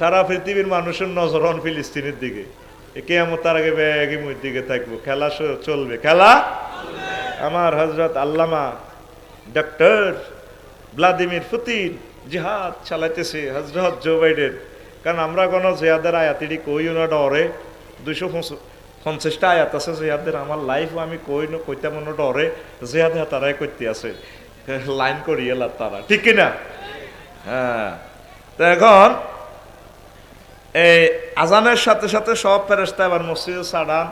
সারা পৃথিবীর মানুষের নজর হন ফিলিস্তিনের দিকে। কেয়ামত তার আগে ব্যাগই মুই দিকে থাকব। খেলা চলবে। খেলা? আমার হজরত আল্লামা ডক্টর ভ্লাদিমির পুতিন জিহাদ চালাইতেছে হজরত জো বাইডেন। কারণ আমরা কোনো জিহাদের আয়াতিটি কইও না ডরে। দুইশো পঞ্চাশটা আয়াত আছে জিহাদের। আমার লাইফ আমি কই না কইতে মনে ডরে। জিহাদ তারাই করতে আছে। লাইন করি এলার তারা। ঠিক কিনা? হ্যাঁ। তো এখন এই আজানের সাথে সাথে সব ফেরেস্তা এবার মসজিদে সাড়ান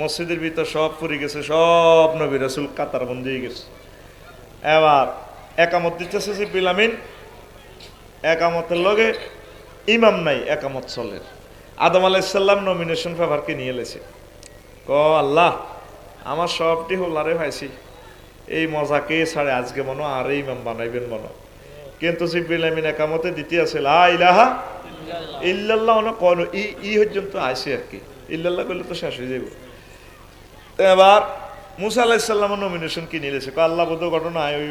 মসজিদের ভিতর সব পুরি গেছে, সব নবী রসুল কাতার বন্দি গেছে। এবার একামত দিতেছে যে বিলামিন একামতের লগে ইমাম নাই, একামত চলের আদম আলাইসাল্লাম নমিনেশন পেপারকে নিয়ে এলেছে ক, আল্লাহ, আমার সবটি হোলারে পাইছি। এই মজাকে ছাড়ে? আজকে মনো আর ইমাম বানাইবেন মনো। কিন্তু জিব্রিল আমিন একামতে দিতে আছে, লা ইলাহা ইল্লাল্লাহ অন কোন ই ই পর্যন্ত আইছে আর কি। ইল্লাল্লাহ করলে তো শেষ হয়ে যাব এবার মুসা আলাহিসাল্লামের নমিনেশন কি নিয়েছে? আল্লাহ বোধ ঘটনা ওই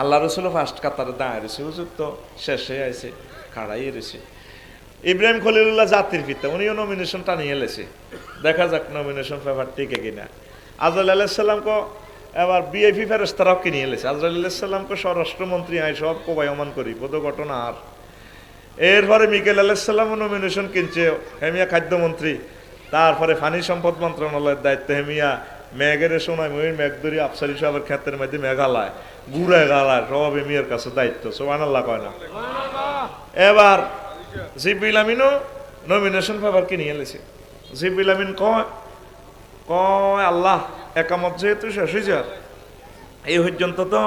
আল্লাহ রসুল ফার্স্ট কাতারে দাঁড়িয়ে হুজুর তো শেষে আইছে, খাড়াই রয়েছে। ইব্রাহিম খলিলুল্লাহ জাতির পিতা, উনিও নমিনেশনটা নিয়ে এলেছে দেখা যাক নমিনেশন পেপার টিকে কিনা। আজল আলাহিসাল্লামকে এবার বিএপি ফেরস্তারাও কিনে এলেছে আজল আলাহিসাল্লামকে স্বরাষ্ট্রমন্ত্রী আয় সব কোবায়মান করি, বোধ ঘটনা আর এরপরে মিকেল আলাহিসাল্লাম নমিনেশন কিনছে হেমিয়া খাদ্যমন্ত্রী। তারপরে পানি সম্পদ মন্ত্রণালয়ের দায়িত্ব হেমিয়া মেঘের সময় ময়ূর, মেঘদরি, আফসারি সাহেবের ক্ষেত্রের মধ্যে মেঘালয়। গুড়ে গালায়, সব হেমিয়ার কাছে দায়িত্ব সোহান আল্লাহ কয় না। এবার জিবিল আমিনও নমিনেশন পেপার কিনে এনেছে জিবিল আমিন কয় কয়, আল্লাহ, একামত যেহেতু শেষ হয়ে যার এই পর্যন্ত তো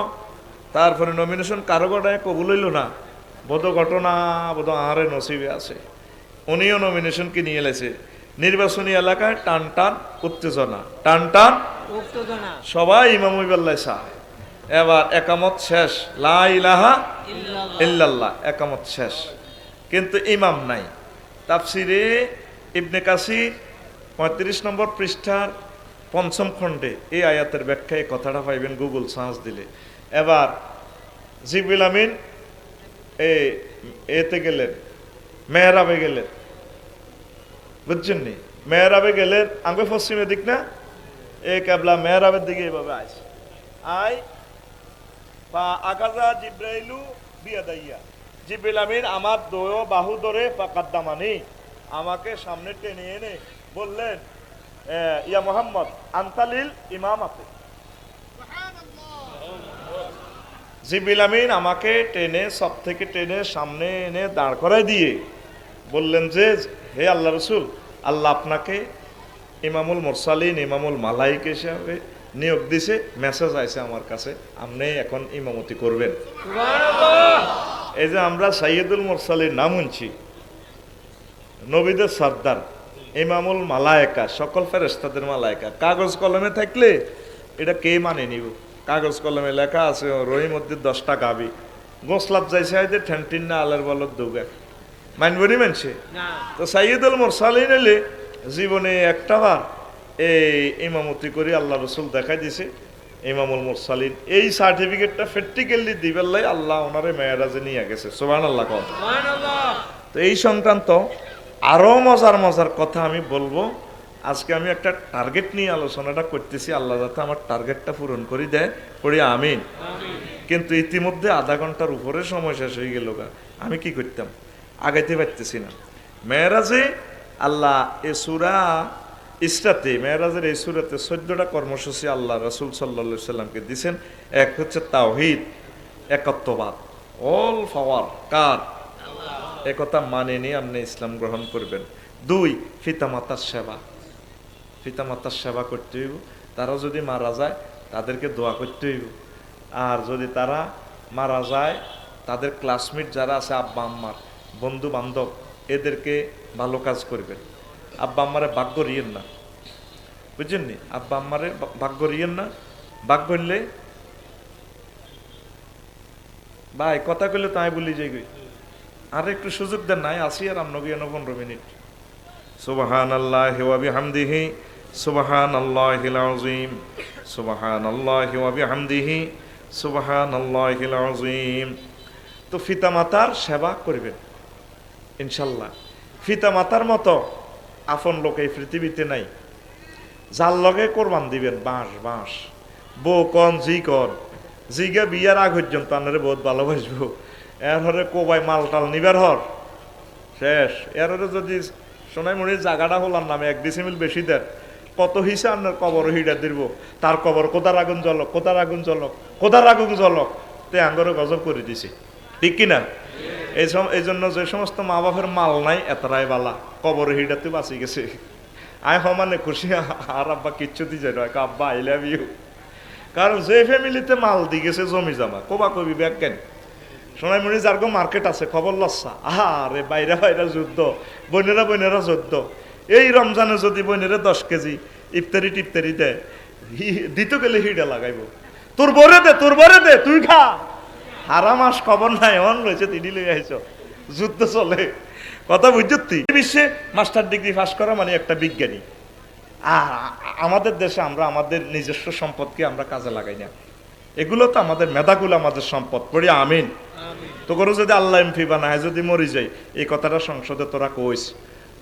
তারপরে নমিনেশন কারও গড়ায় কবুল হইল না। বোধ ঘটনা বোধ আরে নসিবে আছে। উনিও নমিনেশন কিনে এলেছে নির্বাচনী এলাকায় টান টান উত্তেজনা টান টান সবাই ইমাম ইবাল্লাহ শাহ এবার একামত শেষ। লা ইলাহা ইল্লাল্লাহ। একামত শেষ। কিন্তু ইমাম নাই। তাফসিরে ইবনে কাসির পঁয়ত্রিশ নম্বর পৃষ্ঠার পঞ্চম খণ্ডে এই আয়াতের ব্যাখ্যায় কথাটা পাইবেন গুগল সার্চ দিলে। এবার জিবিল আমিন এতে গেলেন মেহরাবে গেলেন বুঝছেন নি মেহরাবে গেলেন আগে পশ্চিমে দিক না এ কেবলা মেহরাবের দিকে এভাবে আইস আই বা আকাজা জিব্রাইলু বিয়াদাইয়া জিব্রাইল আমিন আমার দোয় বাহু ধরে পাকাদ্দামানি আমাকে সামনে টেনে এনে বললেন ইয়া মোহাম্মদ আন্তালিল ইমাম আপে জিবিল আমিন আমাকে টেনে সব থেকে টেনে সামনে এনে দাঁড় করায় দিয়ে বললেন যে হে আল্লাহ রসুল আল্লাহ আপনাকে ইমামুল মোরসালিন ইমামুল মালাইক হিসাবে নিয়োগ দিছে মেসেজ আইছে আমার কাছে আপনি এখন ইমামতি করবেন। এই যে আমরা সাইয়দুল মোরসালির নাম শুনছি নবীদের সর্দার ইমামুল মালায়কা সকল ফেরেস্তাদের মালায়কা কাগজ কলমে থাকলে এটা কে মানে নিব? কাগজ কলমে লেখা আছে রহিম মধ্যে দশটা গাবি। গোসলাপ যাইছে হয়তো ঠেনটিন না আলের বলত দৌগা। মানবনি মানছে তো সাইয়দুল মোরসালিন এলে জীবনে একটা বার এই ইমামতি করে আল্লাহ রসুল দেখাই দিছে ইমামুল মোরসালিন। এই সার্টিফিকেটটা প্র্যাকটিক্যালি দিবেল্লাই আল্লাহ ওনারে মেয়েরাজে নিয়ে গেছে। সোবান আল্লাহ সুবহানাল্লাহ। তো এই সংক্রান্ত আরও মজার মজার কথা আমি বলব। আজকে আমি একটা টার্গেট নিয়ে আলোচনাটা করতেছি, আল্লাহ যাতে আমার টার্গেটটা পূরণ করে দেয়। পড়ি আমিন। কিন্তু ইতিমধ্যে আধা ঘণ্টার উপরে সময় শেষ হয়ে গেল আমি কি করতাম? আগাইতে পারতেছি না। মেয়েরাজে আল্লাহ এ সুরা ইসরাতে, মেয়েরাজের এই সুরাতে চোদ্দটা কর্মসূচি আল্লাহ রসুল সাল্লা সাল্লামকে দিছেন। এক হচ্ছে তাওহিদ, একত্ববাদ। অল পাওয়ার কার? একথা মানে নিয়ে আপনি ইসলাম গ্রহণ করবেন। দুই পিতামাতার সেবা। পিতামাতার সেবা করতে হইব। তারা যদি মারা যায়, তাদেরকে দোয়া করতে হইব। আর যদি তারা মারা যায়, তাদের ক্লাসমেট যারা আছে, আব্বা আম্মার বন্ধু বান্ধব এদেরকে ভালো কাজ করবেন। আব্বা আম্মারে ভাগ্য রিয়েন না। বুঝছেন নি? আব্বা আম্মারে ভাগ্য রিয়েন না। ভাগ্য হইলে ভাই, কথা কইলে তাই বলি যাই গই আর একটু সুযোগ দেন নাই আসি আর এনো পনেরো মিনিট। সুবাহান আল্লাহ ওয়াবি হামদিহি সুবাহান আল্লাহ আজিম সুবাহান আল্লাহ হামদিহি সুবাহান আল্লাহ আজিম তো পিতামাতার সেবা করবেন ইনশাল্লাহ ফিতা মাতার মতো আপন লোক এই পৃথিবীতে নাই। যার লগে কোরবান দিবেন বাঁশ বাঁশ বউ কন, জি কন। জিগে বিয়ার আগ পর্যন্ত আনারে বহুত ভালোবাসবো। এর হরে কোবাই মাল টাল নিবার হর। শেষ। এর যদি সোনাইমণির জায়গাটা হলার নামে এক ডিসিমিল বেশি দেন। কত হিসে আপনার কবর হিডা দিব? তার কবর কোদার আগুন জলক কোদার আগুন জলক কোদার আগুন জলক তে আঙ্গরে গজব করে দিছে। ঠিক কিনা? এই এই জন্য যে সমস্ত মা বাপের মাল নাই, এতরাই বালা। কবর হিডাতে বাঁচি গেছে। আয় সমানে খুশি, আর আব্বা কিচ্ছু দি যায় নয় আব্বা আই লাভ ইউ কারণ যে ফ্যামিলিতে মাল দি গেছে জমি জামা, কবা কবি ব্যাগ কেন সোনাইমণি যার মার্কেট আছে, খবর লচ্ছা আরে বাইরে বাইরে যুদ্ধ বোনেরা বোনেরা যুদ্ধ। এই রমজানে যদি বোনেরা দশ কেজি ইফতারি টিফতারি দেয় হি- দিতে গেলে হিডা লাগাইব। তোর বরে দে তোর বরে দে তুই খা। হারা মাস খবর নাই অন রয়েছে তিনি লই আইছ। যুদ্ধ চলে। কথা বুঝছি বিশ্বে মাস্টার ডিগ্রি পাস করা মানে একটা বিজ্ঞানী। আর আমাদের দেশে আমরা আমাদের নিজস্ব সম্পদকে আমরা কাজে লাগাই না। এগুলো তো আমাদের মেধাগুলো আমাদের সম্পদ। পড়ি আমিন। তো করে যদি আল্লাহ এমপি বানায় যদি মরি যাই এই কথাটা সংসদে তোরা কইস।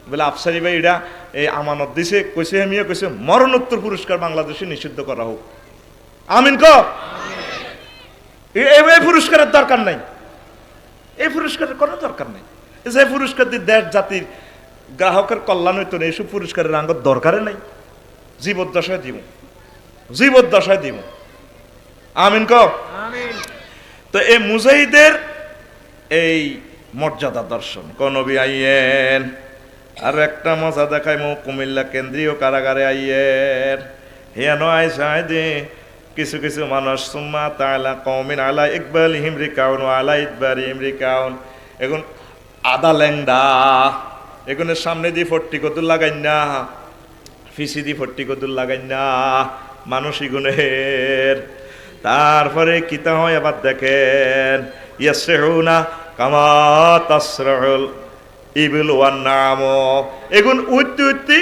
বলে আফসারি ভাই এটা এই আমানত দিছে কইছে আমিও কইছে মরণোত্তর পুরস্কার বাংলাদেশে নিষিদ্ধ করা হোক। আমিন ক? এই পুরস্কারের দরকার নাই। এই পুরস্কারের কোনো দরকার নেই। যে পুরস্কার দিয়ে দেশ জাতির গ্রাহকের কল্যাণ হইতো না এইসব পুরস্কারের আঙ্গর দরকারে নাই। জীবদ্দশায় দিব জীবদ্দশায় দিব আমিন ক? আমিন। তো এই মুজাহিদের এই মর্যাদা দর্শন। কনবি আইয়েন? আর একটা মজা দেখাই মো কুমিল্লা কেন্দ্রীয় কারাগারে আইয়ের হিয়ানো আই দে কিছু কিছু মানুষ, সুম্মা তালা কমিন আলা ইকবাল হিমরি কাউন আলা ইকবাল হিমরি কাউন। এখন আদা ল্যাংডা এগুনের সামনে দিয়ে ফট্টি কদুর লাগাই না ফিসি দি ফট্টি কদুর লাগাই না, মানুষ ইগুনের তারপরে কিতা হয় আবার দেখেন ইয়াসেহুনা কামা তাসরাহুল ইবিল ওয়ান নাম। এগুন উঠতে উঠতে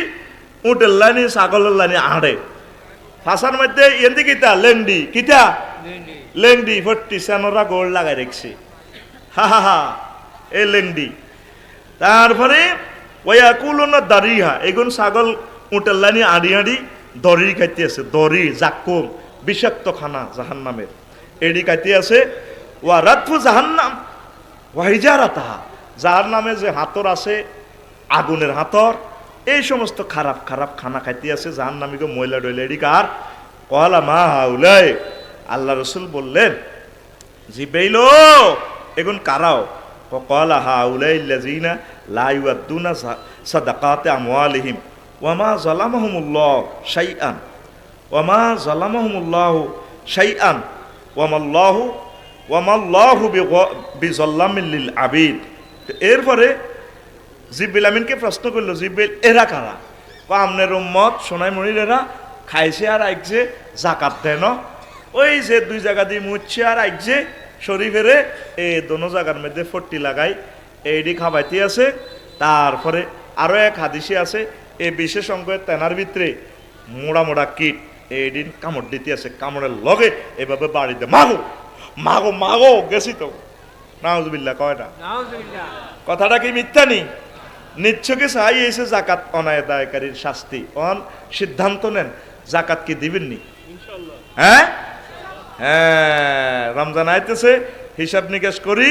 উটের লাইনি ছাগলের লাইনি আড়ে ফাঁসার মধ্যে এন্দি কিতা? লেংডি। কিতা? লেংডি। ফট্টি সেনরা গোল লাগাই রেখছি। হা হা হা এই লেংডি। তারপরে ওয়া কুলনা দারিহা। এগুন ছাগল উটের লাইনি আড়ি আড়ি দড়ি খাইতে আছে। দড়ি জাকুম বিষাক্ত খানা জাহান্নামের। এডি খাইতে আছে। ওয়া রাতফু জাহান্নাম। ওয়াহিজারা তাহা যার নামে যে হাতর আছে, আগুনের হাতর, এই সমস্ত খারাপ খারাপ খানা খাইতে আছে যার নামে গো ময়লা এডি কার কলা মা হাউলাই, আল্লাহ রসুল বললেন জিবেইলো এগুন কারাও। কলা হাউলাই লাজিনা লা ইউআদ্দুনা সাদাকাতে আমওয়ালিহিম। ওয়ামা জালামাহুমুল্লাহ শাইআন। ওয়ামা জালামাহুমুল্লাহ শাইআন। ওয়ামাল্লাহু ওয়ামাল্লাহু বিজল্লামিল লিল আবিদ এরপরে জিব্বিল আমিনকে প্রশ্ন করল জিব্বিল এরা কারা? ক আমনের উম্মত সোনাই মনির এরা, খাইছে আর আইকছে জাকাত দেয় ন ওই যে দুই জায়গা দিয়ে মুচ্ছে আর আইকছে শরীফেরে এই দোনো জায়গার মধ্যে ফট্টি লাগাই এইডি খাবাইতে আছে, তারপরে আরও এক হাদিসি আছে এই বিশেষ অঙ্কের তেনার ভিতরে মোড়া মোড়া কিট এইদিন কামড় দিতে আছে, কামড়ের লগে এভাবে বাড়িতে, মাগো মাগো মাগো, গেছি তো। নাউজবিল্লা কয়টা? কথাটা কি মিথ্যা নি? নিচ্ছকে চাই এসে জাকাত অনায়দায়কারীর শাস্তি। অন সিদ্ধান্ত নেন জাকাত কি দিবেননি ইনশাআল্লাহ। হ্যাঁ? হ্যাঁ রমজান আইতেছে হিসাব নিকাশ করি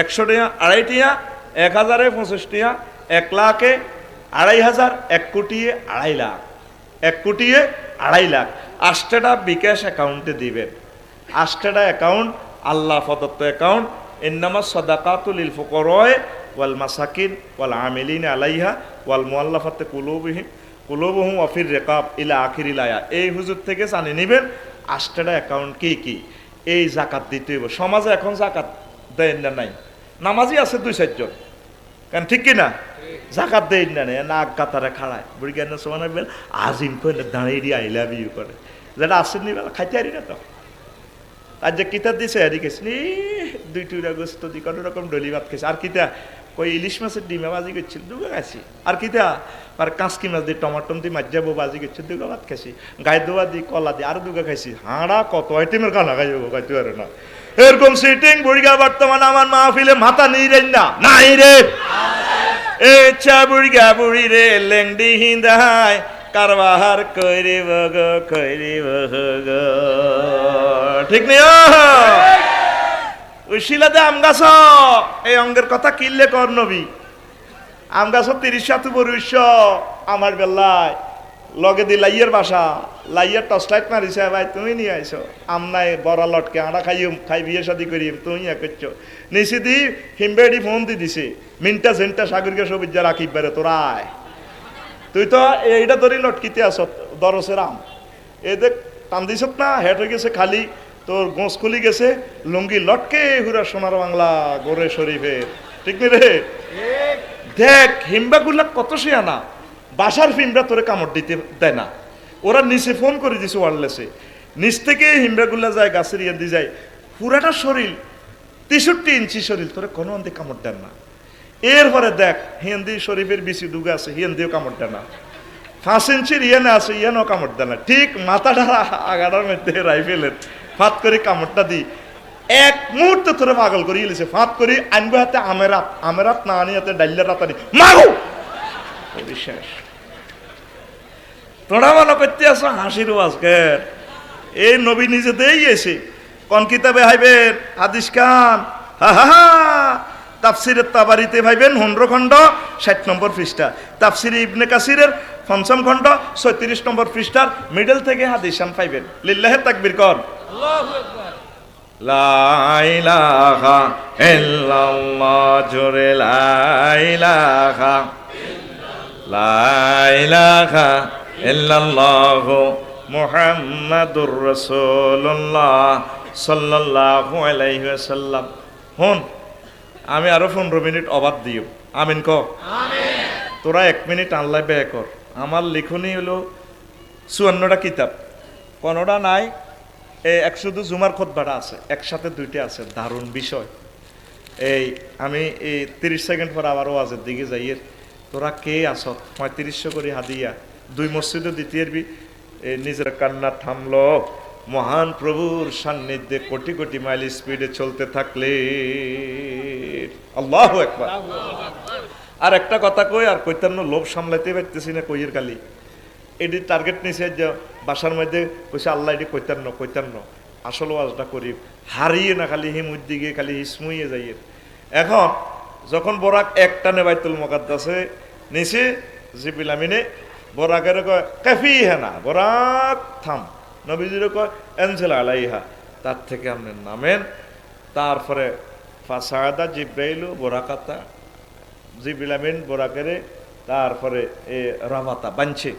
একশো টিয়া আড়াই টিয়া এক হাজারে পঁচিশ টিয়া এক লাখে আড়াই হাজার এক কোটিয়ে আড়াই লাখ। এক কোটিয়ে আড়াই লাখ। আষ্টেটা বিকাশ অ্যাকাউন্টে দিবেন। আষ্টেটা অ্যাকাউন্ট আল্লাহ প্রদত্ত অ্যাকাউন্ট ইন্নামা সদাকাতুল ফুকরয় ওয়াল মাসাকিন ওয়াল আমিলিন আলাইহা ওয়াল মুআল্লাফাতে কুলুবিহিম, কুলুবহুম অফির রেকাব ইলা আখির ইলায়া এই হুজুর থেকে জানি নিবেন আষ্টেটা অ্যাকাউন্ট কি কি? এই জাকাত দিতে হইব। সমাজে এখন জাকাত দেন না নাই? নামাজি আছে দুই চারজন। কারণ ঠিক কি না? জাকাত দেন না নেই। নাক কাতারে খাড়ায়। বুড়ি জ্ঞান সমান আজিম করে দাঁড়িয়ে দিয়ে আই লাভ ইউ করে। যেটা আসেননি বেলা খাইতে পারি না তো। আর যে কিতা দিছে আর গেছে দুই টুইরা গোস্ত দি কোনো রকম ডলি ভাত খেয়েছে। আর কিতা কই ইলিশ মাছের ডিমে বাজি করছিল দুগা খাইছি। আর কিতা আর কাঁচকি মাছ দিয়ে টমাটম দিয়ে মাছ যাব বাজি করছে দুগা ভাত খাইছি। গায়ে দোয়া দি কলা দি আর দুগা খাইছি। হাঁড়া কত আইটেমের খানা খাই যাব খাইতে পারে না। এরকম সিটিং বড়িগা বর্তমানে আমার মাহফিলে মাথা নেই রে না নাই রে। এ চাবুড়ি গাবুড়ি রে লেংডি হিন্দায় কারবার করিব গো করিব গো ঠিক নেই উশিলাতে আম গাছ এই অঙ্গের কথা কিনলে কর নবী? আম গাছ তিরিশ সাতু বরিশ আমার বেলায় লগে দি লাইয়ের বাসা। লাইয়ের টর্চ লাইট মারিছে, ভাই, তুমি নিয়ে আইছো। আম নাই, বড়া লটকে, আড়া খাইম, খাই বিয়ে শাদি করিম, তুমি ইয়া করছ। নিচে দি, হিমবেডি ফোন দি দিছে। মিনটা সেন্টা সাগরকে সবিজ্জা রাখিব বেড়ে তোরায় তুই তো এইটা ধরি লটকিতে আস দরসের আম। এ দেখ টান দিছত না হেট হয়ে গেছে খালি তোর গোঁস খুলি গেছে লুঙ্গি লটকে হুরা সোনার বাংলা গোরে শরীফের ঠিক নি রে দেখ হিমবাগুলা কত আনা? বাসার ফিমরা তোরে কামড় দিতে দেয় না। ওরা নিচে ফোন করে দিছে ওয়ারলেসে নিচ থেকে হিমরাগুলা যায় গাছের ইয়ে দিয়ে যায়। পুরাটা শরীর তেষট্টি ইঞ্চি শরীর তোরে কোনো অন্তে কামড় দেন না। এরপরে দেখ, হিন্দি শরীফের বিসি দুগা আছে, হিন্দিও কামড় দেয় না। পাঁচ ইঞ্চির ইয়েনে আছে, ইয়েনও কামড় দেয় না। ঠিক মাথাটা আগাটার মধ্যে রাইফেলের ফাত করে কামড়টা দি। এক মুহূর্তে তোরে পাগল করে ইলিছে ফাত করে আনবে হাতে আমেরাত। আমেরাত না আনি হাতে ডাইলের রাতানি মাগো! ওই শেষ তোরা মনে করতে আসো হাসির আজকের এই নবী নিজে দেই এসে কোন কিতাবে হাইবেন? হাদিস খান। হা হা হা। তাফসিরের তাবারিতে ভাইবেন হন্ড্র খণ্ড ষাট নম্বর পৃষ্ঠা। তাফসিরে ইবনে কাসিরের পঞ্চম খণ্ড ছয়ত্রিশ নম্বর পৃষ্ঠার মিডল থেকে হাদিসান পাইবেন। লিল্লাহে তাকবির কর। লাইলাহা ইল্লাল্লাহ জোরে লাইলাহা লাইলাহা ইল্লাল্লাহ মুহাম্মাদুর রাসূলুল্লাহ সাল্লাল্লাহু আলাইহি ওয়াসাল্লাম। হন। আমি আরও পনেরো মিনিট অবাদ দিও। আমিন ক। তোরা এক মিনিট আনলাই ব্যয় কর। আমার লিখনি হলো চুয়ান্নটা কিতাব। কোনোটা নাই এই এক শুধু জুমার খোদবাটা আছে। একসাথে দুইটা আছে দারুণ বিষয়। এই আমি এই তিরিশ সেকেন্ড পর আবার ওয়াজের দিকে যাইয়ের তোরা কে আস পঁয়ত্রিশশো করে হাদিয়া। দুই মসজিদে দ্বিতীয়ের বি নিজের কান্না থামলো। মহান প্রভুর সান্নিধ্যে কোটি কোটি মাইল স্পিডে চলতে থাকলে। আল্লাহ একবার আর একটা কথা কই, আর কৈতান্ন লোভ সামলাইতে পারতেছি না কইয়ের কালি। এটি টার্গেট নিছে যে বাসার মধ্যে কইছে, আল্লাহ এটি কৈতান্ন কৈতান্ন আসল ওয়াজটা করি। হারিয়ে না খালি হিম উদ্দিকে খালি হিসমুইয়ে যাইয়ে। এখন যখন বরাক একটানে বাইতুল মকাদ্দাসে নিছে, জিবিল আমিনে, বরাকের কয়, কাফি হেনা, বরাক থাম। নবীজির কয় এনসেল আলাইহা। তার থেকে আপনি নামেন। তারপরে, ফাসাদা জিব্রাইলু বোরাকাতা। জিবিলামিন বোরাকেরে, তারপরে, এ রামাতা বাঞ্ছে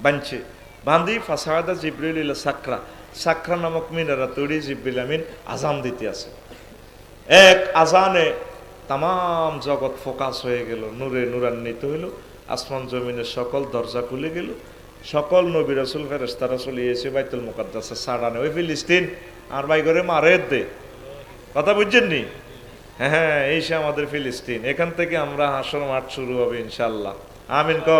বাঞ্ছে বান্দি, ফাসাদা জিব্রিল ইলা সাকরা। সাকরা নামক মিনারা তৈরি জিব্বিলামিন আজান দিতে আছে। এক আজানে তাম জগৎ ফোকাস হয়ে গেল, নূরে নূরান্বিত হইল, আসমান জমিনের সকল দরজা খুলে গেল সকল নবী রসুল ফেরেস্তারা এসে বাইতুল মুকাদ্দাসে সাড়ানে ওই ফিলিস্তিন আর ভাই করে মারে দে। কথা বুঝছেন নি? হ্যাঁ হ্যাঁ এই সে আমাদের ফিলিস্তিন। এখান থেকে আমরা হাসর মাঠ শুরু হবে ইনশাল্লাহ আমিন ক